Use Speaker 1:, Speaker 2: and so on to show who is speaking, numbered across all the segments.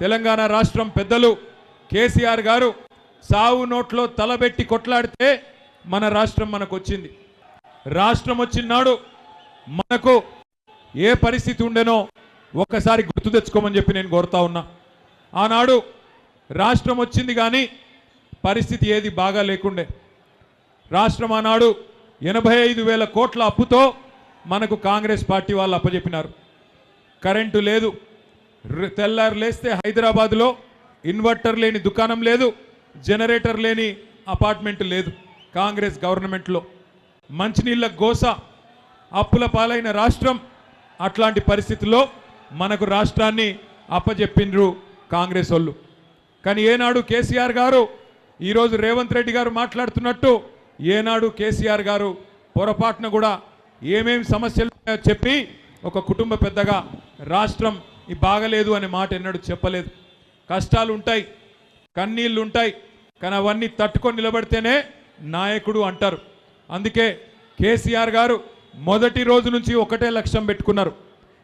Speaker 1: తెలంగాణ రాష్ట్రం పెద్దలు కేసీఆర్ గారు సావు నోట్లో తలబెట్టి కొట్లాడితే మన రాష్ట్రం మనకు వచ్చింది. రాష్ట్రం వచ్చినాడు మనకు ఏ పరిస్థితి ఉండేనో ఒక్కసారి గుర్తు తెచ్చుకోమని చెప్పి నేను కోరుతా ఉన్నా. ఆనాడు రాష్ట్రం వచ్చింది కానీ పరిస్థితి ఏది బాగా లేకుండే. రాష్ట్రం ఆనాడు ఎనభై ఐదు వేల కోట్ల అప్పుతో మనకు కాంగ్రెస్ పార్టీ వాళ్ళు అప్పజెప్పినారు. కరెంటు లేదు తెల్లారు లేస్తే హైదరాబాద్లో ఇన్వర్టర్ లేని దుకాణం లేదు జనరేటర్ లేని అపార్ట్మెంట్ లేదు కాంగ్రెస్ గవర్నమెంట్లో. మంచినీళ్ళ గోస అప్పుల పాలైన రాష్ట్రం అట్లాంటి పరిస్థితుల్లో మనకు రాష్ట్రాన్ని అప్పజెప్పిండ్రు కాంగ్రెస్ వాళ్ళు కానీ ఏనాడు కేసీఆర్ గారు ఈరోజు రేవంత్ రెడ్డి గారు మాట్లాడుతున్నట్టు ఏనాడు కేసీఆర్ గారు పొరపాటున కూడా ఏమేమి సమస్యలు ఉన్నాయో చెప్పి ఒక కుటుంబ పెద్దగా రాష్ట్రం ఈ బాగలేదు అనే మాట ఎన్నడూ చెప్పలేదు. కష్టాలు ఉంటాయి కన్నీళ్ళు ఉంటాయి కానీ అవన్నీ తట్టుకొని నిలబడితేనే నాయకుడు అంటారు. అందుకే కేసీఆర్ గారు మొదటి రోజు నుంచి ఒకటే లక్ష్యం పెట్టుకున్నారు.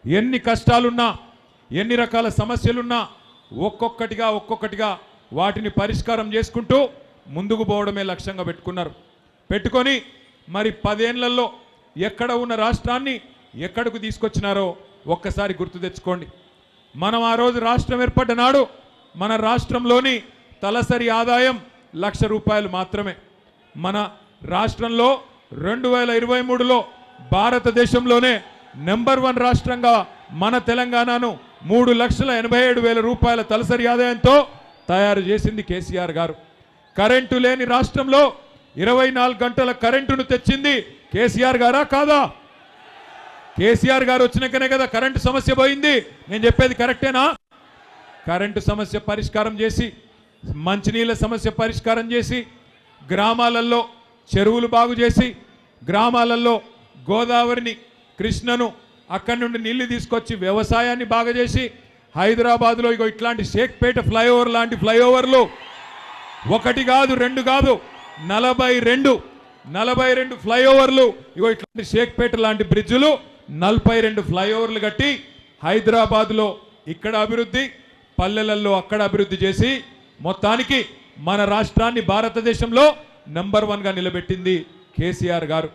Speaker 1: ఎన్ని కష్టాలున్నా ఎన్ని రకాల సమస్యలున్నా ఒక్కొక్కటిగా ఒక్కొక్కటిగా వాటిని పరిష్కారం చేసుకుంటూ ముందుకు పోవడమే లక్ష్యంగా పెట్టుకున్నారు. పెట్టుకొని మరి పదేళ్ళలో ఎక్కడ ఉన్న రాష్ట్రాన్ని ఎక్కడకు తీసుకొచ్చినారో ఒక్కసారి గుర్తు తెచ్చుకోండి. మనం ఆ రోజు రాష్ట్రం ఏర్పడ్డ నాడు మన రాష్ట్రంలోని తలసరి ఆదాయం లక్ష రూపాయలు మాత్రమే. మన రాష్ట్రంలో రెండు వేల ఇరవై మూడులో భారతదేశంలోనే నెంబర్ వన్ రాష్ట్రంగా మన తెలంగాణను మూడు లక్షల ఎనభై ఏడు వేల రూపాయల తలసరి ఆదాయంతో తయారు చేసింది కేసీఆర్ గారు. కరెంటు లేని రాష్ట్రంలో ఇరవై నాలుగు గంటల కరెంటును తెచ్చింది కేసీఆర్ గారా కాదా? కేసీఆర్ గారు వచ్చినాకనే కదా కరెంటు సమస్య పోయింది. నేను చెప్పేది కరెక్టేనా? కరెంటు సమస్య పరిష్కారం చేసి మంచినీళ్ళ సమస్య పరిష్కారం చేసి గ్రామాలలో చెరువులు బాగు చేసి గ్రామాలలో గోదావరిని కృష్ణను అక్కడి నుండి నీళ్ళు తీసుకొచ్చి వ్యవసాయాన్ని బాగా చేసి హైదరాబాద్లో ఇగో ఇట్లాంటి షేక్పేట ఫ్లైఓవర్ లాంటి ఫ్లైఓవర్లు ఒకటి కాదు రెండు కాదు నలభై రెండు నలభై రెండు ఫ్లైఓవర్లు ఇగో ఇట్లాంటి షేక్పేట లాంటి బ్రిడ్జులు నలభై రెండు ఫ్లైఓవర్లు కట్టి హైదరాబాద్లో ఇక్కడ అభివృద్ధి పల్లెలలో అక్కడ అభివృద్ధి చేసి మొత్తానికి మన రాష్ట్రాన్ని భారతదేశంలో నెంబర్ వన్గా నిలబెట్టింది కేసీఆర్ గారు.